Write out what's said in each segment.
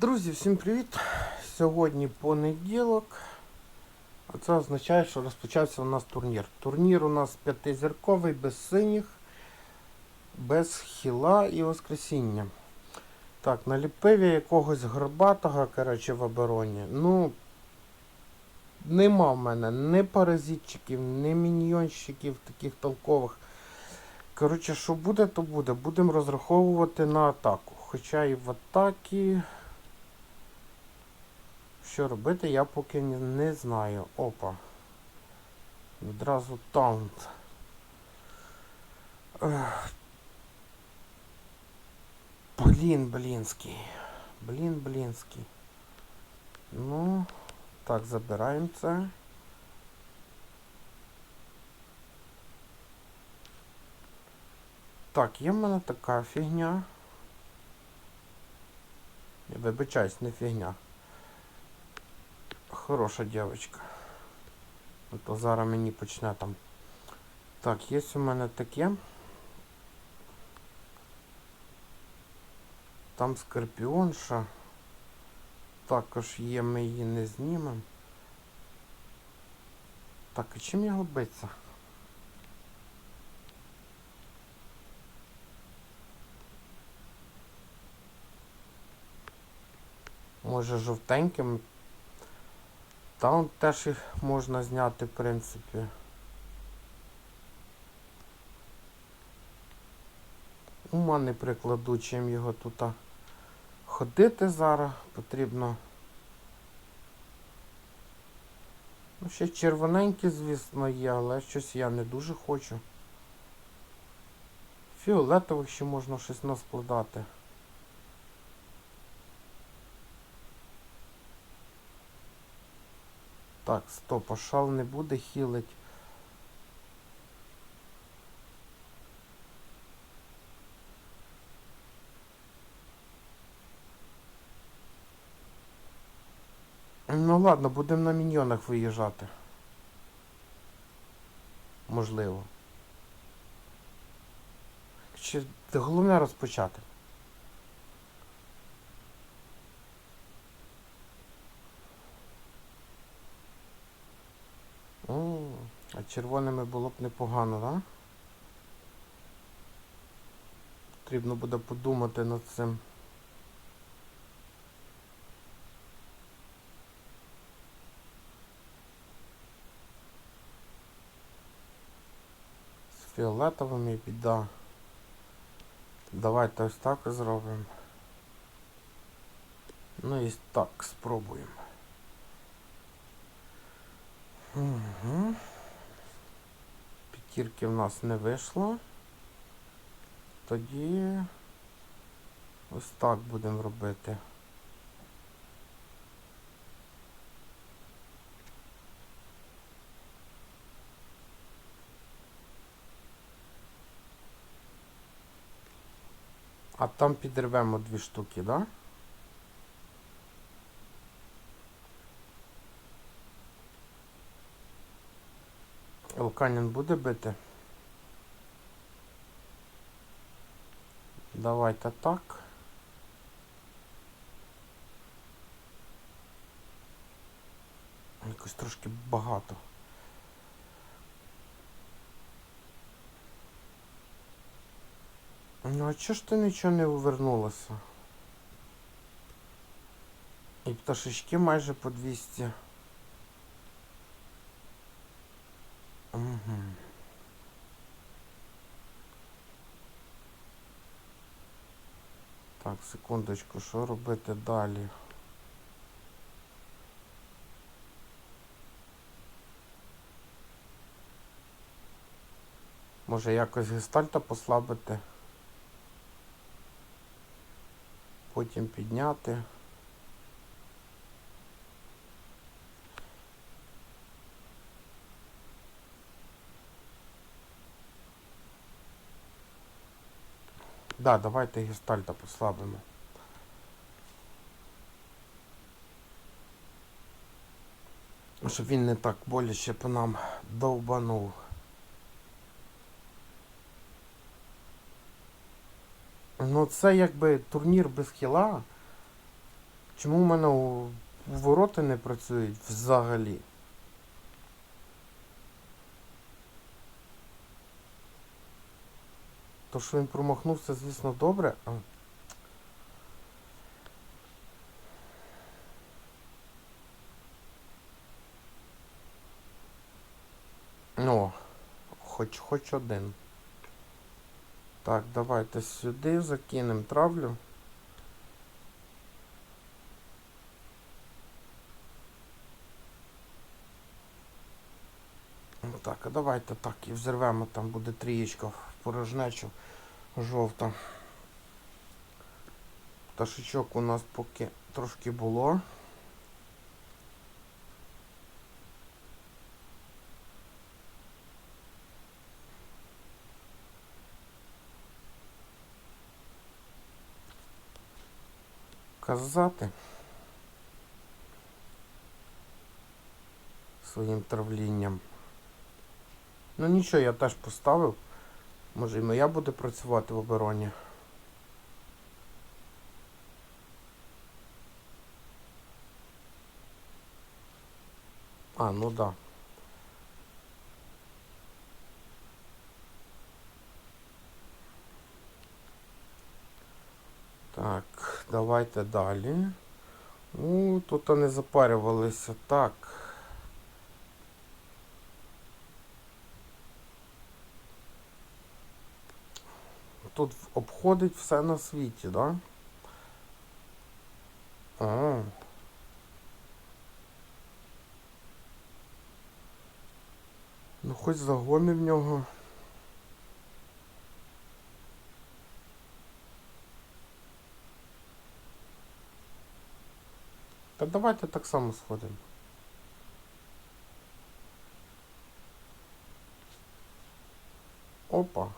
Друзі, всім привіт! Сьогодні понеділок. А це означає, що розпочався у нас турнір. Турнір у нас п'ятизірковий, без синіх, без хіла і воскресіння. Так, наліпив я якогось горбатого, коротше, в обороні. Ну, нема в мене ні паразитчиків, ні міньйонщиків таких толкових. Коротше, що буде, то буде. Будемо розраховувати на атаку. Хоча і в атакі. Що робити, я поки не, знаю. Опа. Відразу таунт. Блін, блінський. Блін, блінський. Ну, так, забираємо це. Так, є в мене така фігня. Я вибачаюсь, не фігня. Хороша дівчинка. А то зараз мені почне там. Так, є у мене таке. Там скорпіонша. Також є, ми її не знімемо. Так, і чим його биться? Може жовтеньким. Там теж їх можна зняти, в принципі. Ума не прикладу, чим його тут ходити зараз потрібно. Ну, ще червоненькі, звісно, є, але щось я не дуже хочу. Фіолетових ще можна щось наскладати. Так, стоп, а шал не буде хілить. Ну ладно, будемо на міньйонах виїжджати. Можливо. Чи головне розпочати. О, а червоними було б непогано, так? Потрібно буде подумати над цим. З фіолетовими біда. Давайте ось так зробимо. Ну і так спробуємо. Угу. П'ятірки в нас не вийшло. Тоді ось так будемо робити. А там підривемо дві штуки, да? Елканін буде бити? Давайте так. Якось трошки багато. Ну а чого ж ти нічого не увернулася? І пташечки майже по 200. Угу. Так, секундочку, що робити далі? Може якось гестальта послабити? Потім підняти. Да, давайте гестальта послабимо. Щоб він не так боляче по нам довбанув. Ну це якби турнір без хіла. Чому в мене ворота не працюють взагалі? То, що він промахнувся, звісно, добре. Ну, хоч хоч один. Так, давайте сюди закинемо травлю. Ну Так, а давайте так і взірвемо, там буде трієчка порожнечу жовта. Пташечок у нас поки трошки було. Казати своїм травлінням. Ну нічого, я теж поставив. Може і моя буде працювати в обороні. А, ну да. Так, давайте далі. Ну, тут не запарювалися. Так. Тут обходить все на світі, да? А. Ну хоч загони в нього. Та давайте так само сходимо. Опа.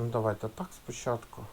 Ну давайте так спочатку.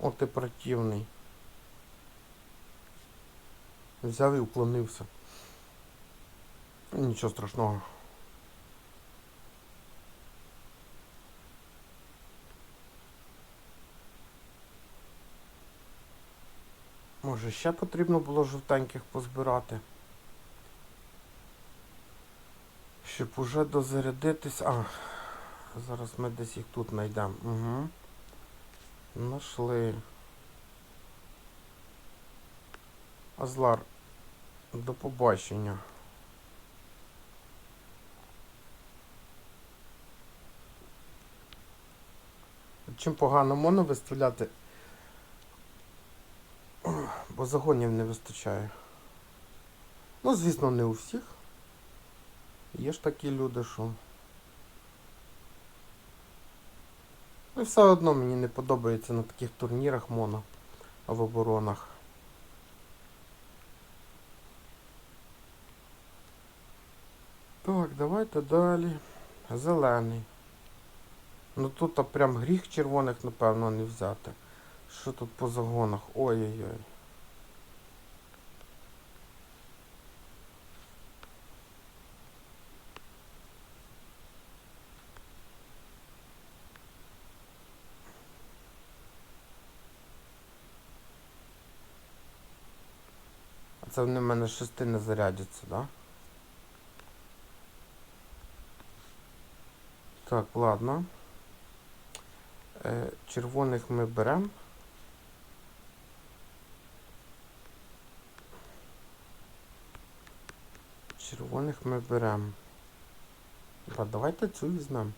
О, ти противний. Взяв і уклонився. Нічого страшного. Може ще потрібно було жовтеньких позбирати. Щоб уже дозарядитись. А, зараз ми десь їх тут знайдемо. Угу. Нашли. Азлар, до побачення. Чим погано моно виставляти, бо загонів не вистачає. Ну, звісно, не у всіх. Є ж такі люди, що. Ну і все одно мені не подобається на таких турнірах моно, в оборонах. Так, давайте далі. Зелений. Ну тут прям гріх червоних, напевно, не взяти. Що тут по загонах? Ой-ой-ой. Це вони в мене шести не зарядяться, да? Так, ладно. Е, червоних ми беремо. Червоних ми беремо. А давайте цю візьмемо.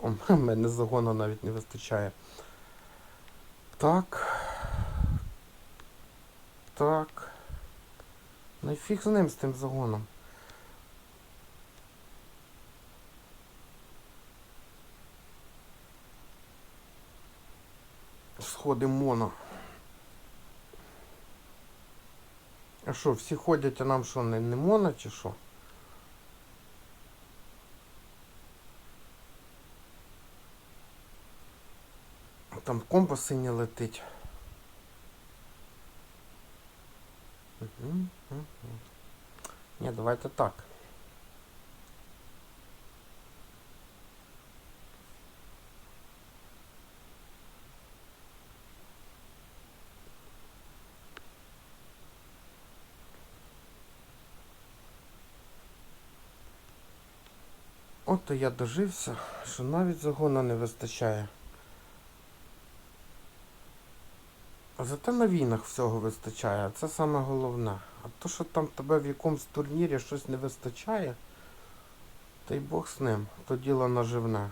В мене загону навіть не вистачає. Так. Так. Ну і фіг з ним з тим загоном. Сходи моно. А що, всі ходять, а нам що, не, не моно чи що? Там компас синій летить. Угу. Ні, давайте так. От то я дожився, що навіть загона не вистачає. А зате на війнах всього вистачає, це саме головне. А то, що там тебе в якомусь турнірі щось не вистачає, та й Бог з ним, то діло наживне.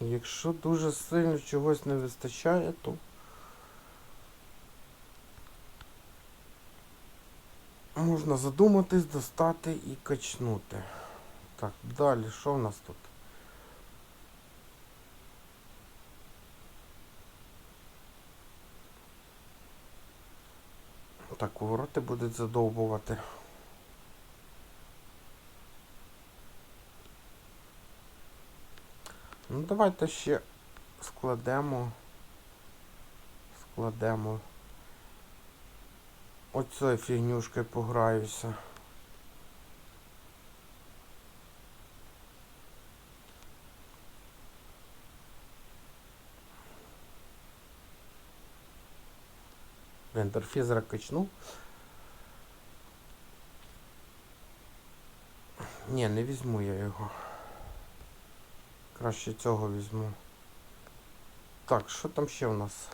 Якщо дуже сильно чогось не вистачає, то можна задуматись, достати і качнути. Так, далі, що в нас тут? Так, повороти будуть задовбувати. Ну, давайте ще складемо. Складемо. Оцею фігнюшкою пограюся. Ендерфізера качну. Ні, не візьму я його. Краще цього візьму. Так, що там ще в нас?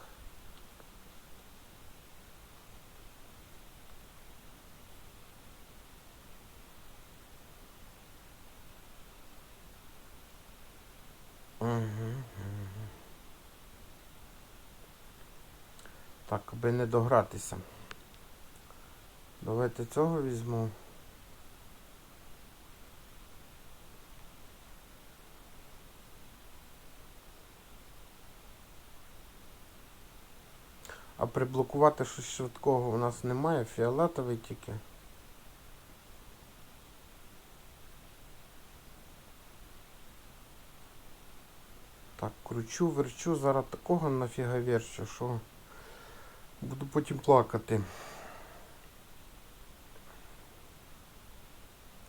Аби не догратися. Давайте цього візьму. А приблокувати щось швидкого у нас немає, фіолетовий тільки. Так, кручу, верчу, зараз такого нафіга верчу, що буду потім плакати.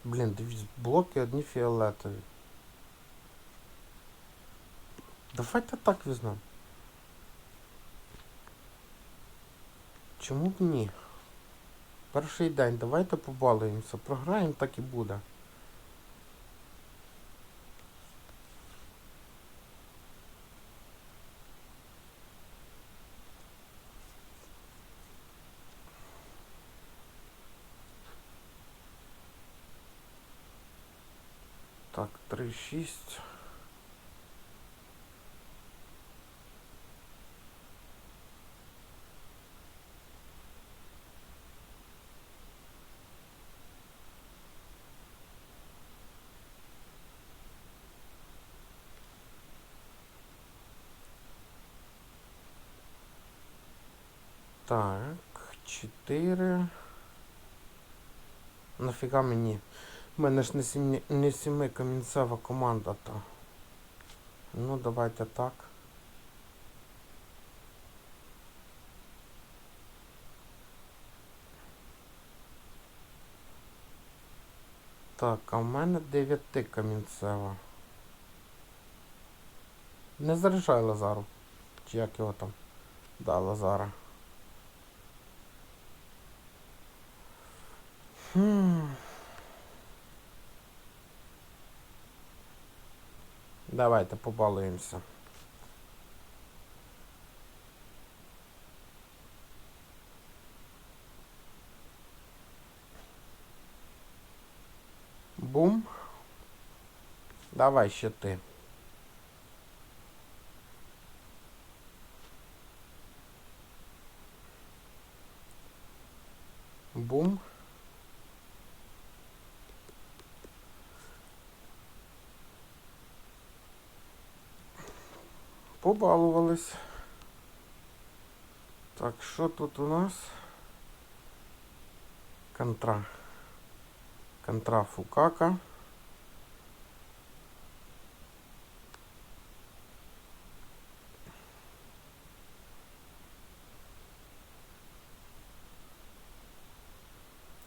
Блін, дивіться, блоки одні фіолетові. Давайте так візьмемо. Чому б ні? Перший день, давайте побалуємося. Програємо, так і буде. Так, 3-6. Так, 4. Нафіга мені? У мене ж не сімі, не камінцева команда то. Ну, давайте так. Так, а в мене 9 камінцева. Не заряджай Лазару. Чи як його там? Да, Лазара. Хм. Давайте побалуємося. Бум. Давай ще ти. побалувались. Так, що тут у нас? Контра. Контра Фукака.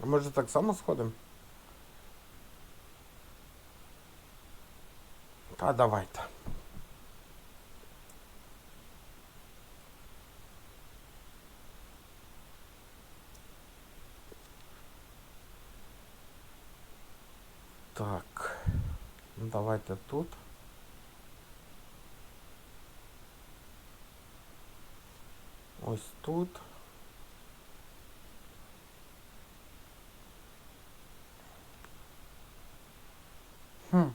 А може так само сходимо? Та давайте. Так. Ну, Давайте тут. Ось тут. Хм.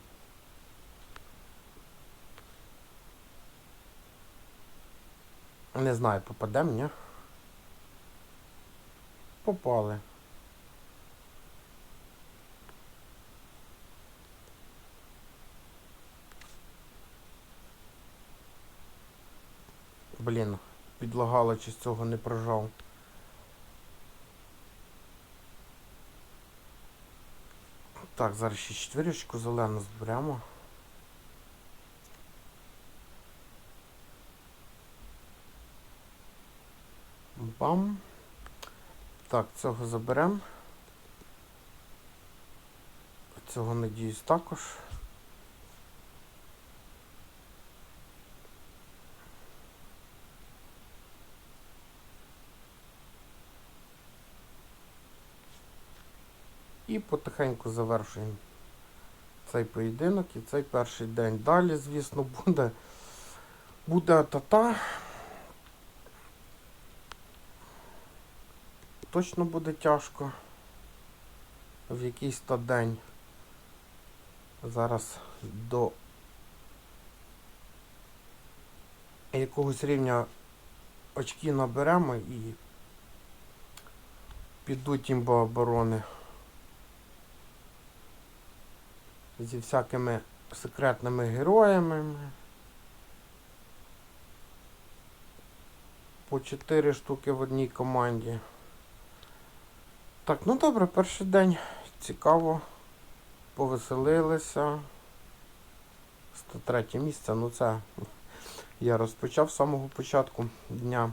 Не знаю, попадем, ні? Попали. Блін, підлагало чи з цього не прожав. Так, зараз ще четвірочку зелену зберемо. Бам. Так, цього заберемо. Цього надіюсь також. Потихеньку завершуємо цей поєдинок і цей перший день. Далі, звісно, буде, буде тата. Точно буде тяжко в якийсь то день. Зараз до якогось рівня очки наберемо і підуть імбооборони зі всякими секретними героями. По 4 штуки в одній команді. Так, ну добре, перший день цікаво. Повеселилися. 103 місце, ну це я розпочав з самого початку дня.